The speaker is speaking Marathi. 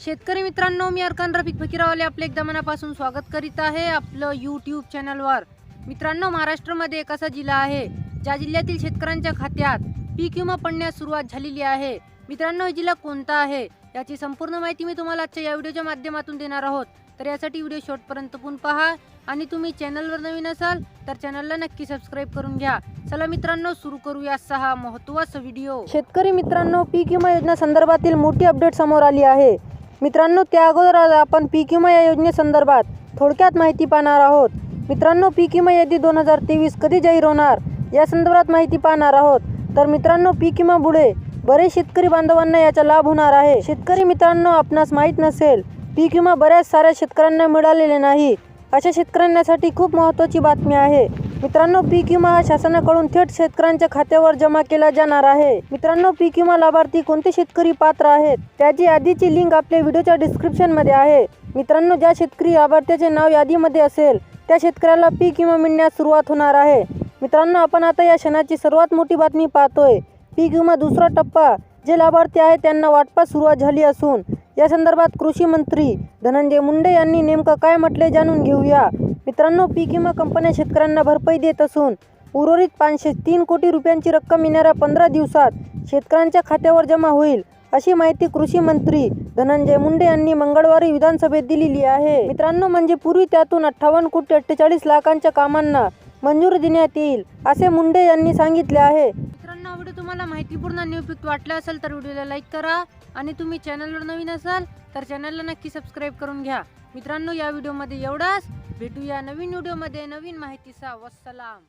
शेतकरी मित्रांनो मी अर्कान रफिक फकीरावाले आपले एकदा मनापासून स्वागत करीत आहे आपलं यूट्यूब चॅनलवर मित्रांनो महाराष्ट्रामध्ये एक असा जिल्हा आहे ज्या जिल्ह्यातील शेतकऱ्यांच्या खात्यात पीक विमा पडण्यास सुरुवात झालेली आहे. मित्रांनो हा जिल्हा कोणता आहे याची संपूर्ण माहिती मी तुम्हाला आजच्या या व्हिडिओच्या माध्यमातून देणार आहोत. तर यासाठी व्हिडिओ शॉर्टपर्यंत पण पहा आणि तुम्ही चॅनलवर नवीन असाल तर चॅनलला नक्की सबस्क्राईब करून घ्या. चला मित्रांनो सुरू करूया सहा महत्त्वाचा व्हिडिओ. शेतकरी मित्रांनो पीक विमा योजना संदर्भातील मोठी अपडेट समोर आली आहे. मित्रांनो त्या अगोदर आज आपण पीक विमा या योजनेसंदर्भात थोडक्यात माहिती पाहणार आहोत. मित्रांनो पीक विमा यादी दोन हजार तेवीस कधी जाहीर होणार? या संदर्भात माहिती पाहणार आहोत. तर मित्रांनो पीक विमामुळे बरेच शेतकरी बांधवांना याचा लाभ होणार आहे. शेतकरी मित्रांनो आपणास माहीत नसेल पीक विमा बऱ्याच साऱ्या शेतकऱ्यांना मिळालेले नाही. अशा शेतकऱ्यांसाठी खूप महत्त्वाची बातमी आहे. मित्रांनो पीक विमा हा शासनाकडून थेट शेतकऱ्यांच्या खात्यावर जमा केला जाणार आहे. मित्रांनो पीक विमा लाभार्थी कोणते शेतकरी पात्र आहेत त्याची यादीची लिंक आपल्या व्हिडिओच्या डिस्क्रिप्शनमध्ये आहे. मित्रांनो ज्या शेतकरी लाभार्थ्याचे नाव यादीमध्ये असेल त्या शेतकऱ्याला पीक विमा मिळण्यास सुरुवात होणार आहे. मित्रांनो आपण आता या क्षणाची सर्वात मोठी बातमी पाहतोय. पीक विमा दुसरा टप्पा जे लाभार्थी आहेत त्यांना वाटपास सुरुवात झाली असून या संदर्भात कृषी मंत्री धनंजय मुंडे यांनी नेमकं काय म्हटले जाणून घेऊया. मित्रांनो पीक विमा कंपन्या शेतकऱ्यांना भरपाई देत असून उर्वरित पाचशे तीन कोटी रुपयांची रक्कम येणाऱ्या पंधरा दिवसात शेतकऱ्यांच्या खात्यावर जमा होईल अशी माहिती कृषी मंत्री धनंजय मुंडे यांनी मंगळवारी विधानसभेत दिलेली आहे. मित्रांनो म्हणजे पूर्वी त्यातून अठ्ठावन्न कोटी अठ्ठेचाळीस लाखांच्या कामांना मंजुरी देण्यात येईल असे मुंडे यांनी सांगितले आहे. तुम्हाला माहितीपूर्ण आणि उपयुक्त वाटलं असेल तर व्हिडिओला लाईक करा आणि तुम्ही चॅनलवर नवीन असाल तर चॅनलला नक्की सबस्क्राईब करून घ्या. मित्रांनो या व्हिडिओमध्ये एवढाच. भेटूया नवीन व्हिडिओमध्ये. नवीन माहितीचा वसलाम